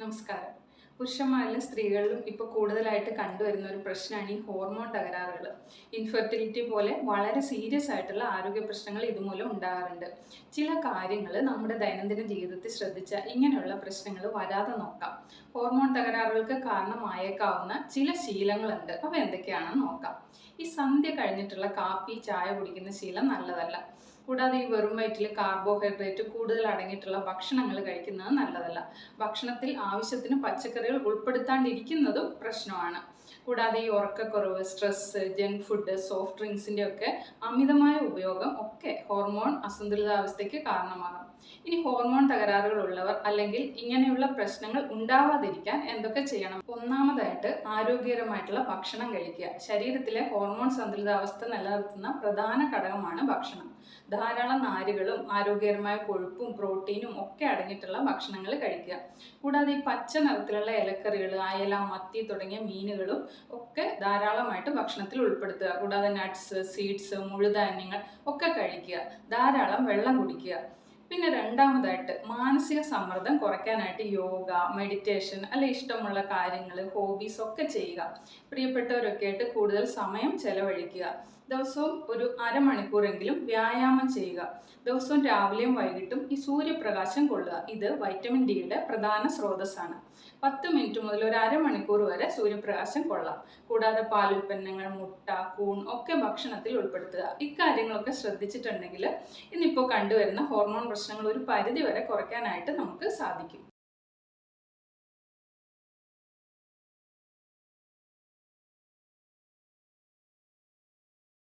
നമസ്കാരം. പുരുഷന്മാരിലും സ്ത്രീകളിലും ഇപ്പോൾ കൂടുതലായിട്ട് കണ്ടുവരുന്ന ഒരു പ്രശ്നമാണ് ഈ ഹോർമോൺ തകരാറുകൾ ഇൻഫെർട്ടിലിറ്റി പോലെ വളരെ സീരിയസ് ആയിട്ടുള്ള ആരോഗ്യ പ്രശ്നങ്ങൾ ഇതുമൂലം ഉണ്ടാകാറുണ്ട്. ചില കാര്യങ്ങൾ നമ്മുടെ ദൈനംദിന ജീവിതത്തിൽ ശ്രദ്ധിച്ചാൽ ഇങ്ങനെയുള്ള പ്രശ്നങ്ങൾ വരാതെ നോക്കാം. ഹോർമോൺ തകരാറുകൾക്ക് കാരണമായേക്കാവുന്ന ചില ശീലങ്ങളുണ്ട്. അവ എന്തൊക്കെയാണെന്ന് നോക്കാം. ഈ സന്ധ്യ കഴിഞ്ഞിട്ടുള്ള കാപ്പി ചായ കുടിക്കുന്ന ശീലം നല്ലതല്ല. കൂടാതെ ഈ വെറും വയറ്റിൽ കാർബോഹൈഡ്രേറ്റ് കൂടുതൽ അടങ്ങിയിട്ടുള്ള ഭക്ഷണങ്ങൾ കഴിക്കുന്നത് നല്ലതല്ല. ഭക്ഷണത്തിൽ ആവശ്യത്തിന് പച്ചക്കറികൾ ഉൾപ്പെടുത്താണ്ടിരിക്കുന്നതും പ്രശ്നമാണ്. കൂടാതെ ഈ ഉറക്കക്കുറവ് സ്ട്രെസ് ജങ്ക് ഫുഡ് സോഫ്റ്റ് ഡ്രിങ്ക്സിന്റെ ഒക്കെ അമിതമായ ഉപയോഗം ഒക്കെ ഹോർമോൺ അസന്തുലിതാവസ്ഥയ്ക്ക് കാരണമാകും. ഇനി ഹോർമോൺ തകരാറുകൾ ഉള്ളവർ അല്ലെങ്കിൽ ഇങ്ങനെയുള്ള പ്രശ്നങ്ങൾ ഉണ്ടാവാതിരിക്കാൻ എന്തൊക്കെ ചെയ്യണം? ഒന്നാമതായിട്ട് ആരോഗ്യകരമായിട്ടുള്ള ഭക്ഷണം കഴിക്കുക. ശരീരത്തിലെ ഹോർമോൺ സന്തുലിതാവസ്ഥ നിലനിർത്തുന്ന പ്രധാന ഘടകമാണ് ഭക്ഷണം. ധാരാളം നാരുകളും ആരോഗ്യകരമായ കൊഴുപ്പും പ്രോട്ടീനും ഒക്കെ അടങ്ങിയിട്ടുള്ള ഭക്ഷണങ്ങൾ കഴിക്കുക. കൂടാതെ ഈ പച്ച നിറത്തിലുള്ള ഇലക്കറികൾ അയല മത്തി തുടങ്ങിയ മീനുകളും ഒക്കെ ധാരാളമായിട്ട് ഭക്ഷണത്തിൽ ഉൾപ്പെടുത്തുക. കൂടാതെ നട്ട്സ് സീഡ്സ് മുഴുധാന്യങ്ങൾ ഒക്കെ കഴിക്കുക. ധാരാളം വെള്ളം കുടിക്കുക. പിന്നെ രണ്ടാമതായിട്ട് മാനസിക സമ്മർദ്ദം കുറയ്ക്കാനായിട്ട് യോഗ മെഡിറ്റേഷൻ അല്ലെ ഇഷ്ടമുള്ള കാര്യങ്ങൾ ഹോബീസ് ഒക്കെ ചെയ്യുക. പ്രിയപ്പെട്ടവരൊക്കെ ആയിട്ട് കൂടുതൽ സമയം ചെലവഴിക്കുക. ദിവസവും ഒരു അരമണിക്കൂറെങ്കിലും വ്യായാമം ചെയ്യുക. ദിവസവും രാവിലെയും വൈകിട്ടും ഈ സൂര്യപ്രകാശം കൊള്ളുക. ഇത് വൈറ്റമിൻ ഡിയുടെ പ്രധാന സ്രോതസ്സാണ്. പത്ത് മിനിറ്റ് മുതൽ ഒരു അരമണിക്കൂർ വരെ സൂര്യപ്രകാശം കൊള്ളാം. കൂടാതെ പാലുൽപ്പന്നങ്ങൾ മുട്ട കൂൺ ഒക്കെ ഭക്ഷണത്തിൽ ഉൾപ്പെടുത്തുക. ഇക്കാര്യങ്ങളൊക്കെ ശ്രദ്ധിച്ചിട്ടുണ്ടെങ്കിൽ ഇന്നിപ്പോൾ കണ്ടുവരുന്ന ഹോർമോൺ പ്രശ്നങ്ങൾ ഒരു പരിധി വരെ കുറയ്ക്കാനായിട്ട് നമുക്ക് സാധിക്കും.